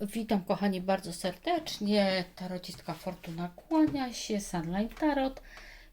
Witam kochani bardzo serdecznie. Tarocistka Fortuna kłania się, Sunlight Tarot.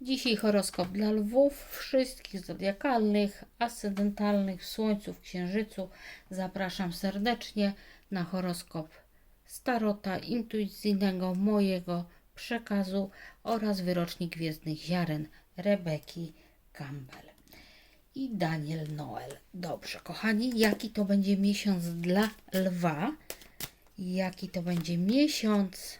Dzisiaj horoskop dla lwów, wszystkich zodiakalnych, ascendentalnych, w słońcu, w księżycu. Zapraszam serdecznie na horoskop z tarota intuicyjnego mojego przekazu oraz wyrocznik gwiezdnych ziaren Rebeki Campbell i Daniel Noel. Dobrze, kochani, jaki to będzie miesiąc dla lwa? Jaki to będzie miesiąc?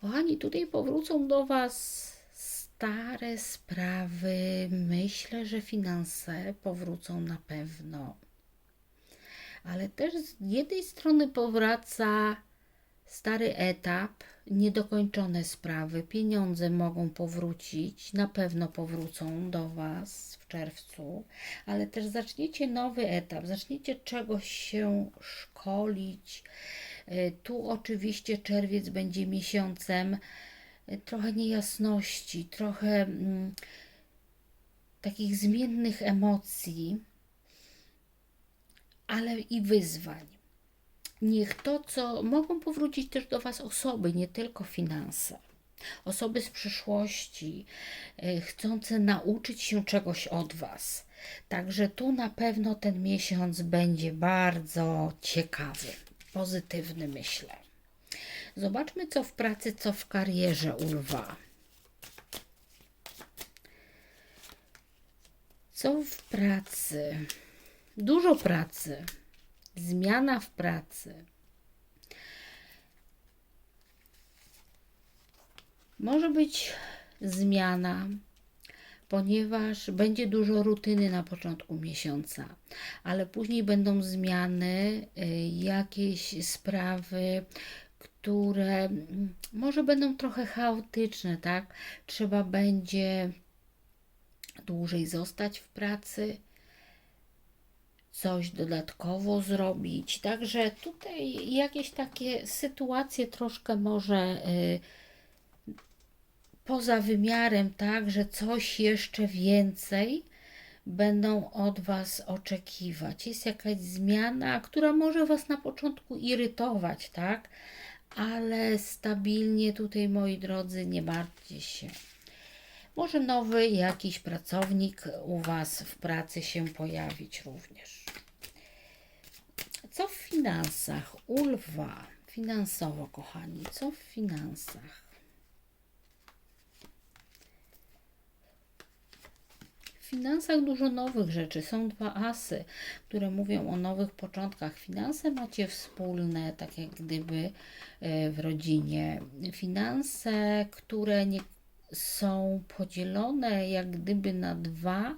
Kochani, tutaj powrócą do Was stare sprawy. Myślę, że finanse powrócą na pewno. Ale też z jednej strony powraca stary etap, niedokończone sprawy, pieniądze mogą powrócić, na pewno powrócą do Was czerwcu, ale też zaczniecie nowy etap, zaczniecie czegoś się szkolić. Y, Tu oczywiście czerwiec będzie miesiącem y, trochę niejasności, trochę mm, takich zmiennych emocji, ale i wyzwań niech to, co mogą powrócić też do Was osoby, nie tylko finanse. Osoby z przyszłości, y, chcące nauczyć się czegoś od Was. Także tu na pewno ten miesiąc będzie bardzo ciekawy, pozytywny, myślę. Zobaczmy, co w pracy, co w karierze u lwa. Co w pracy? Dużo pracy zmiana w pracy. Może być zmiana, ponieważ będzie dużo rutyny na początku miesiąca, ale później będą zmiany, y, jakieś sprawy, które mm, może będą trochę chaotyczne, tak? Trzeba będzie dłużej zostać w pracy, coś dodatkowo zrobić. Także tutaj jakieś takie sytuacje troszkę może y, poza wymiarem, tak, że coś jeszcze więcej będą od Was oczekiwać. Jest jakaś zmiana, która może Was na początku irytować, tak? Ale stabilnie tutaj, moi drodzy, nie martwcie się. Może nowy jakiś pracownik u Was w pracy się pojawić również. Co w finansach? U lwa. Finansowo, kochani. Co w finansach? Finansach dużo nowych rzeczy. Są dwa asy, które mówią o nowych początkach. Finanse macie wspólne, tak jak gdyby e, w rodzinie. Finanse, które nie są podzielone jak gdyby na dwa.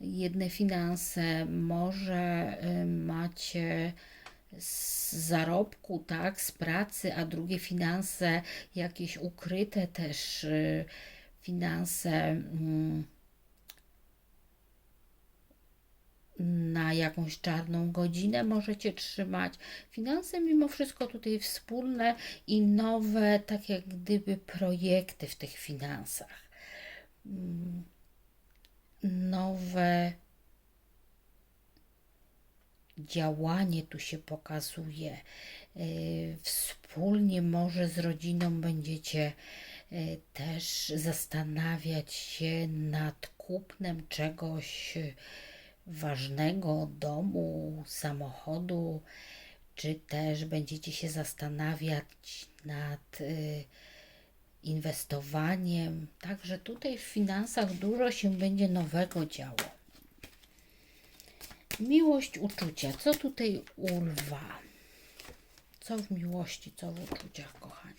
Jedne finanse może y, macie z zarobku, tak, z pracy, a drugie finanse jakieś ukryte też y, finanse mm, na jakąś czarną godzinę możecie trzymać. Finanse mimo wszystko tutaj wspólne i nowe, tak jak gdyby projekty w tych finansach. Mm, Nowe działanie tu się pokazuje. Yy, Wspólnie może z rodziną będziecie yy, też zastanawiać się nad kupnem czegoś ważnego domu, samochodu, czy też będziecie się zastanawiać nad y, inwestowaniem. Także tutaj w finansach dużo się będzie nowego działo. Miłość, uczucia. Co tutaj u lwa? Co w miłości, co w uczuciach, kochani?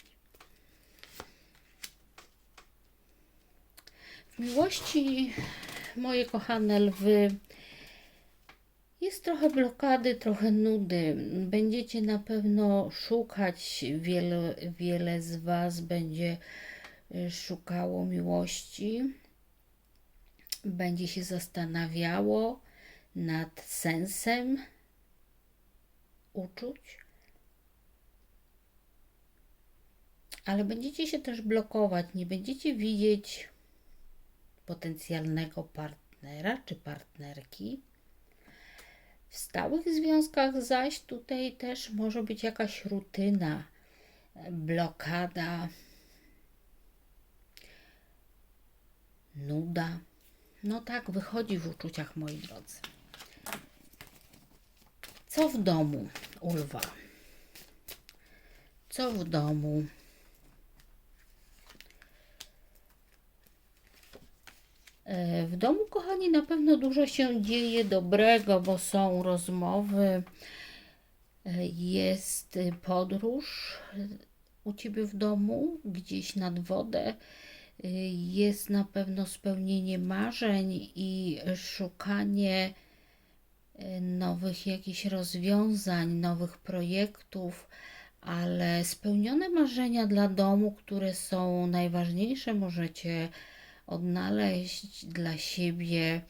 W miłości, moje kochane lwy, jest trochę blokady, trochę nudy. Będziecie na pewno szukać, wiele, wiele z Was będzie y, szukało miłości, będzie się zastanawiało nad sensem uczuć, ale będziecie się też blokować, nie będziecie widzieć potencjalnego partnera czy partnerki W stałych związkach zaś tutaj też może być jakaś rutyna, blokada, nuda. No tak wychodzi w uczuciach, moi drodzy. Co w domu u lwa? Co w domu? W domu, kochani, na pewno dużo się dzieje dobrego, bo są rozmowy, e, jest podróż u ciebie w domu, gdzieś nad wodę. Y, Jest na pewno spełnienie marzeń i szukanie nowych jakichś rozwiązań, nowych projektów, ale spełnione marzenia dla domu, które są najważniejsze, możecie odnaleźć dla siebie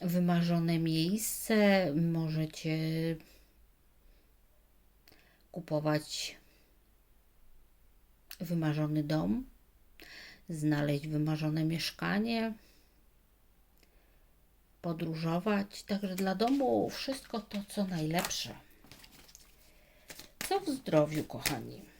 wymarzone miejsce, możecie kupować wymarzony dom, znaleźć wymarzone mieszkanie, podróżować. Także dla domu wszystko to, co najlepsze. Co w zdrowiu, kochani?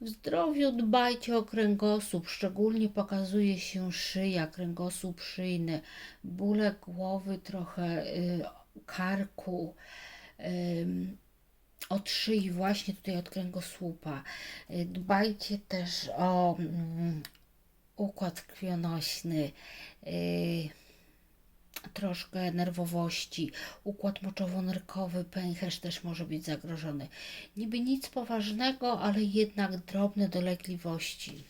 W zdrowiu dbajcie o kręgosłup, szczególnie pokazuje się szyja, kręgosłup szyjny, bóle głowy, trochę y, karku, ym, od szyi, właśnie tutaj od kręgosłupa. Y, Dbajcie też o mm, układ krwionośny, y, troszkę nerwowości, układ moczowo-nerkowy, pęcherz też może być zagrożony. Niby nic poważnego, ale jednak drobne dolegliwości.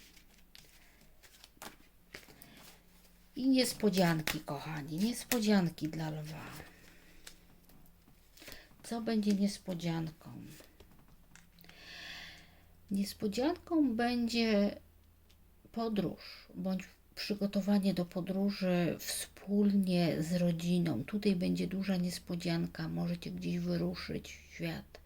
I niespodzianki, kochani, niespodzianki dla lwa. Co będzie niespodzianką? Niespodzianką będzie podróż bądź przygotowanie do podróży wspólnie z rodziną. Tutaj będzie duża niespodzianka, możecie gdzieś wyruszyć w świat.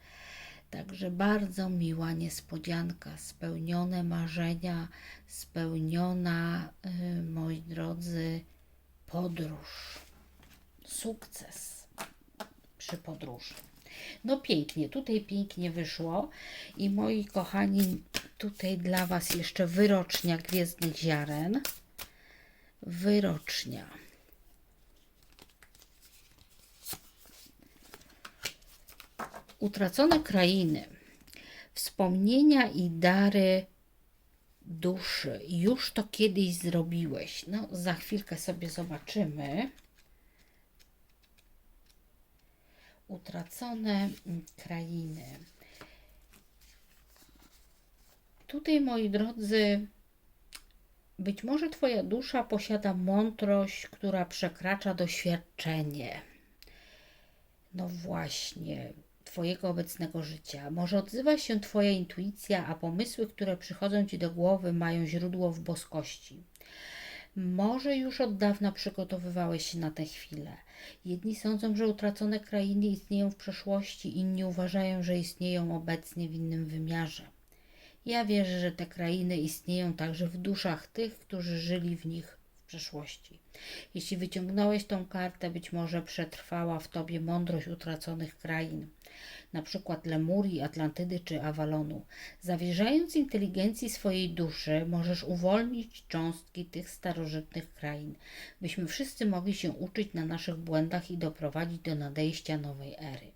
Także bardzo miła niespodzianka, spełnione marzenia, spełniona, y, moi drodzy, podróż, sukces przy podróży. No pięknie, tutaj pięknie wyszło i moi kochani, tutaj dla Was jeszcze wyrocznia Gwiezdnych Ziaren. Wyrocznia. Utracone krainy, wspomnienia i dary duszy. Już to kiedyś zrobiłeś. No, za chwilkę sobie zobaczymy. Utracone mm, krainy. Tutaj, moi drodzy, być może Twoja dusza posiada mądrość, która przekracza doświadczenie. No właśnie, Twojego obecnego życia. Może odzywa się Twoja intuicja, a pomysły, które przychodzą Ci do głowy, mają źródło w boskości. Może już od dawna przygotowywałeś się na tę chwilę. Jedni sądzą, że utracone krainy istnieją w przeszłości, inni uważają, że istnieją obecnie w innym wymiarze. Ja wierzę, że te krainy istnieją także w duszach tych, którzy żyli w nich w przeszłości. Jeśli wyciągnąłeś tą kartę, być może przetrwała w tobie mądrość utraconych krain, na przykład Lemurii, Atlantydy czy Avalonu. Zawierzając inteligencji swojej duszy, możesz uwolnić cząstki tych starożytnych krain, byśmy wszyscy mogli się uczyć na naszych błędach i doprowadzić do nadejścia nowej ery.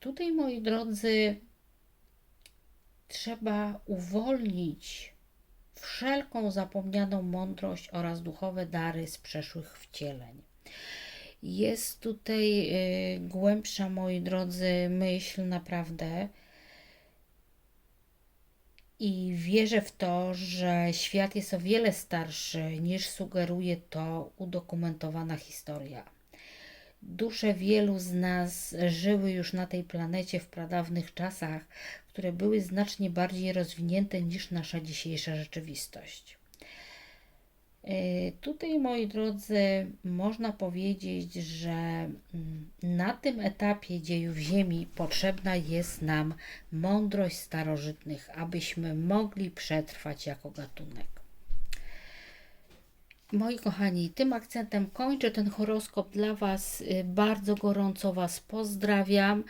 Tutaj, moi drodzy, trzeba uwolnić wszelką zapomnianą mądrość oraz duchowe dary z przeszłych wcieleń. Jest tutaj y, głębsza, moi drodzy, myśl naprawdę. I wierzę w to, że świat jest o wiele starszy niż sugeruje to udokumentowana historia. Dusze wielu z nas żyły już na tej planecie w pradawnych czasach, które były znacznie bardziej rozwinięte niż nasza dzisiejsza rzeczywistość. Y, Tutaj, moi drodzy, można powiedzieć, że mm, na tym etapie dziejów Ziemi potrzebna jest nam mądrość starożytnych, abyśmy mogli przetrwać jako gatunek. Moi kochani, tym akcentem kończę ten horoskop dla Was. Y, Bardzo gorąco Was pozdrawiam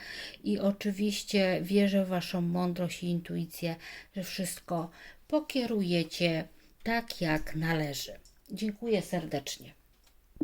i oczywiście wierzę w Waszą mądrość i intuicję, że wszystko pokierujecie tak jak należy. Dziękuję serdecznie.